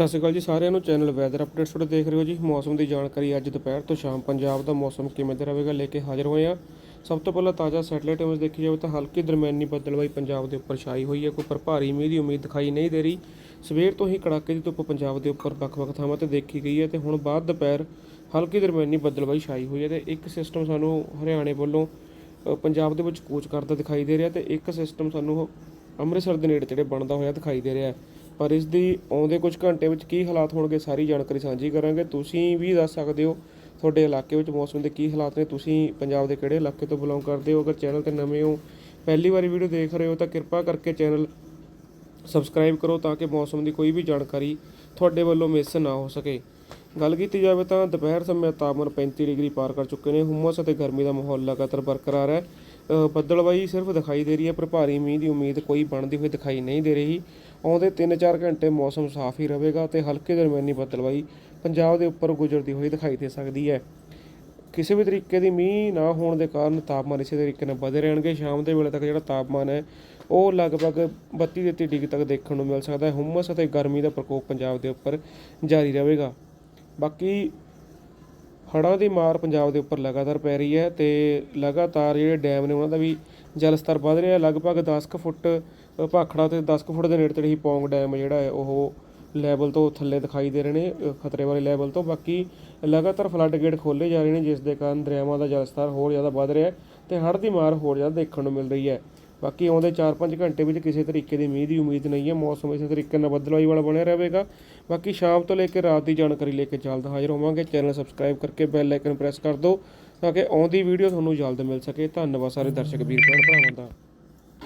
ਸਤਿ ਸ਼੍ਰੀ ਅਕਾਲ ਜੀ, ਸਾਰਿਆਂ ਨੂੰ ਚੈਨਲ ਵੈਦਰ ਅਪਡੇਟਸ ਤੁਹਾਡੇ ਦੇਖ ਰਹੇ ਹੋ ਜੀ। ਮੌਸਮ ਦੀ ਜਾਣਕਾਰੀ ਅੱਜ ਦੁਪਹਿਰ ਤੋਂ ਸ਼ਾਮ ਪੰਜਾਬ ਦਾ ਮੌਸਮ ਕਿਵੇਂ ਦਾ ਰਹੇਗਾ ਲੈ ਕੇ ਹਾਜ਼ਰ ਹੋਏ ਆ ਸਭ ਤੋਂ ਪਹਿਲਾਂ ਤਾਜ਼ਾ ਸੈਟਲਾਈਟ ਇਮੇਜ ਦੇਖੀ ਜਾਵੇ ਤਾਂ ਹਲਕੀ ਦਰਮਿਆਨੀ ਬੱਦਲਵਾਈ ਪੰਜਾਬ ਦੇ ਉੱਪਰ ਛਾਈ ਹੋਈ ਹੈ। ਕੋਈ ਪਰ ਭਾਰੀ ਮੀਂਹ ਦੀ ਉਮੀਦ ਦਿਖਾਈ ਨਹੀਂ ਦੇ ਰਹੀ। ਸਵੇਰ ਤੋਂ ਹੀ ਕੜਾਕੇ ਦੀ ਧੁੱਪ ਪੰਜਾਬ ਦੇ ਉੱਪਰ ਵੱਖ-ਵੱਖ ਥਾਵਾਂ ਤੇ ਦੇਖੀ ਗਈ ਹੈ ਤੇ ਹੁਣ ਬਾਅਦ ਦੁਪਹਿਰ ਹਲਕੀ ਦਰਮਿਆਨੀ ਬੱਦਲਵਾਈ ਛਾਈ ਹੋਈ ਹੈ ਤੇ ਇੱਕ ਸਿਸਟਮ ਸਾਨੂੰ ਹਰਿਆਣੇ ਵੱਲੋਂ ਪੰਜਾਬ ਦੇ ਵਿੱਚ ਕੂਚ ਕਰਦਾ ਦਿਖਾਈ ਦੇ ਰਿਹਾ ਤੇ ਇੱਕ ਸਿਸਟਮ ਸਾਨੂੰ ਅੰਮ੍ਰਿਤਸਰ ਦੇ ਨੇੜੇ ਜਿਹੜੇ ਬਣਦਾ ਹੋਇਆ ਦਿਖਾਈ ਦੇ ਰਿਹਾ ਹੈ। ਪਰ ਇਸ ਦੀ ਆਉਂਦੇ ਕੁਝ ਘੰਟੇ ਵਿੱਚ ਕੀ ਹਾਲਾਤ ਹੋਣਗੇ ਸਾਰੀ ਜਾਣਕਾਰੀ ਸਾਂਝੀ ਕਰਾਂਗੇ। ਤੁਸੀਂ ਵੀ ਦੱਸ ਸਕਦੇ ਹੋ ਤੁਹਾਡੇ ਇਲਾਕੇ ਵਿੱਚ ਮੌਸਮ ਦੇ ਕੀ ਹਾਲਾਤ ਨੇ। ਤੁਸੀਂ ਪੰਜਾਬ ਦੇ ਕਿਹੜੇ ਇਲਾਕੇ ਤੋਂ ਬਿਲੋਂਗ ਕਰਦੇ ਹੋ? ਅਗਰ ਚੈਨਲ ਤੇ ਨਵੇਂ ਹੋ, ਪਹਿਲੀ ਵਾਰੀ ਵੀਡੀਓ ਦੇਖ ਰਹੇ ਹੋ ਤਾਂ ਕਿਰਪਾ ਕਰਕੇ ਚੈਨਲ ਸਬਸਕ੍ਰਾਈਬ ਕਰੋ ਤਾਂ ਕਿ ਮੌਸਮ ਦੀ ਕੋਈ ਵੀ ਜਾਣਕਾਰੀ ਤੁਹਾਡੇ ਵੱਲੋਂ ਮਿਸ ਨਾ ਹੋ ਸਕੇ। ਗੱਲ ਕੀਤੀ ਜਾਵੇ ਤਾਂ ਦੁਪਹਿਰ ਸਮੇਂ ਤਾਪਮਾਨ 35 ਡਿਗਰੀ ਪਾਰ ਕਰ ਚੁੱਕੇ ਨੇ। ਹੁਮਸ ਅਤੇ ਗਰਮੀ ਦਾ ਮਾਹੌਲ ਲਗਾਤਾਰ ਬਰਕਰਾਰ ਹੈ। ਅ, ਸਿਰਫ ਦਿਖਾਈ ਦੇ ਰਹੀ ਹੈ ਪਰ ਭਾਰੀ ਮੀਂਹ ਦੀ ਉਮੀਦ ਕੋਈ ਬਣਦੀ ਹੋਈ ਦਿਖਾਈ ਨਹੀਂ ਦੇ ਰਹੀ। ਆਉਂਦੇ 3-4 ਘੰਟੇ ਮੌਸਮ ਸਾਫ਼ ਹੀ ਰਹੇਗਾ ਤੇ ਹਲਕੇ ਦਰਮਿਆਨੀ ਬੱਦਲਵਾਈ ਪੰਜਾਬ ਦੇ ਉੱਪਰ ਗੁਜ਼ਰਦੀ ਹੋਈ ਦਿਖਾਈ ਦੇ ਸਕਦੀ ਹੈ। ਕਿਸੇ ਵੀ ਤਰੀਕੇ ਦੀ ਮੀਂਹ ਨਾ ਹੋਣ ਦੇ ਕਾਰਨ ਤਾਪਮਾਨ ਇਸੇ ਤਰੀਕੇ ਨਾਲ ਵਧੇ ਰਹਿਣਗੇ। ਸ਼ਾਮ ਦੇ ਵੇਲੇ ਤੱਕ ਜਿਹੜਾ ਤਾਪਮਾਨ ਹੈ ਉਹ ਲਗਭਗ 32 33 ਡਿਗਰੀ ਤੱਕ ਦੇਖਣ ਨੂੰ ਮਿਲ ਸਕਦਾ ਹੈ। ਹੁਮਸ ਅਤੇ ਗਰਮੀ ਦਾ ਪ੍ਰਕੋਪ ਪੰਜਾਬ ਦੇ ਉੱਪਰ ਜਾਰੀ ਰਹੇਗਾ। ਬਾਕੀ ਹੜ੍ਹਾਂ ਦੀ ਮਾਰ ਪੰਜਾਬ ਦੇ ਉੱਪਰ ਲਗਾਤਾਰ ਪੈ ਰਹੀ ਹੈ ਅਤੇ ਲਗਾਤਾਰ ਜਿਹੜੇ ਡੈਮ ਨੇ ਉਹਨਾਂ ਦਾ ਵੀ ਜਲ ਸਤਰ ਵਧ ਰਿਹਾ ਲਗਭਗ ਦਸ ਕੁ ਫੁੱਟ ਅ, ਭਾਖੜਾ ਤੇ 10 ਕੁ ਫੁੱਟ ਦੇ ਨੇੜੇ ਤੇੜੇ ਹੀ ਪੌਂਗ ਡੈਮ ਜਿਹੜਾ ਹੈ ਉਹ ਲੈਵਲ ਤੋਂ ਥੱਲੇ ਦਿਖਾਈ ਦੇ ਰਹੇ ਨੇ ਖਤਰੇ ਵਾਲੇ ਲੈਵਲ ਤੋਂ। ਬਾਕੀ ਲਗਾਤਾਰ ਫਲੱਡ ਗੇਟ ਖੋਲੇ ਜਾ ਰਹੇ ਨੇ ਜਿਸ ਦੇ ਕਾਰਨ ਦਰਿਆਵਾਂ ਦਾ ਜਲ ਸਤਰ ਹੋਰ ਜ਼ਿਆਦਾ ਵੱਧ ਰਿਹਾ ਹੈ ਤੇ ਹੜ੍ਹ ਦੀ ਮਾਰ ਹੋਰ ਜ਼ਿਆਦਾ ਦੇਖਣ ਨੂੰ ਮਿਲ ਰਹੀ ਹੈ। ਬਾਕੀ ਆਉਂਦੇ 4-5 ਘੰਟੇ ਵਿੱਚ ਕਿਸੇ ਤਰੀਕੇ ਦੀ ਮੀਂਹ ਦੀ ਉਮੀਦ ਨਹੀਂ ਹੈ, ਮੌਸਮ ਇਸੇ ਤਰੀਕੇ ਨਾਲ ਬੱਦਲਵਾਈ ਵਾਲਾ ਬਣਿਆ ਰਹੇਗਾ। ਬਾਕੀ ਸ਼ਾਮ ਤੋਂ ਲੈ ਕੇ ਰਾਤ ਦੀ ਜਾਣਕਾਰੀ ਲੈ ਕੇ ਜਲਦ ਹਾਜ਼ਰ ਹੋਵਾਂਗੇ। ਚੈਨਲ ਸਬਸਕ੍ਰਾਈਬ ਕਰਕੇ ਬੈਲ ਆਈਕਨ ਪ੍ਰੈਸ ਕਰ ਦਿਓ ਤਾਂ ਕਿ ਆਉਂਦੀ ਵੀਡੀਓ ਤੁਹਾਨੂੰ ਜਲਦ ਮਿਲ ਸਕੇ। ਧੰਨਵਾਦ ਸਾਰੇ ਦਰਸ਼ਕ, ਵੀਰ ਭੈਣ ਭਰਾਵਾਂ ਦਾ।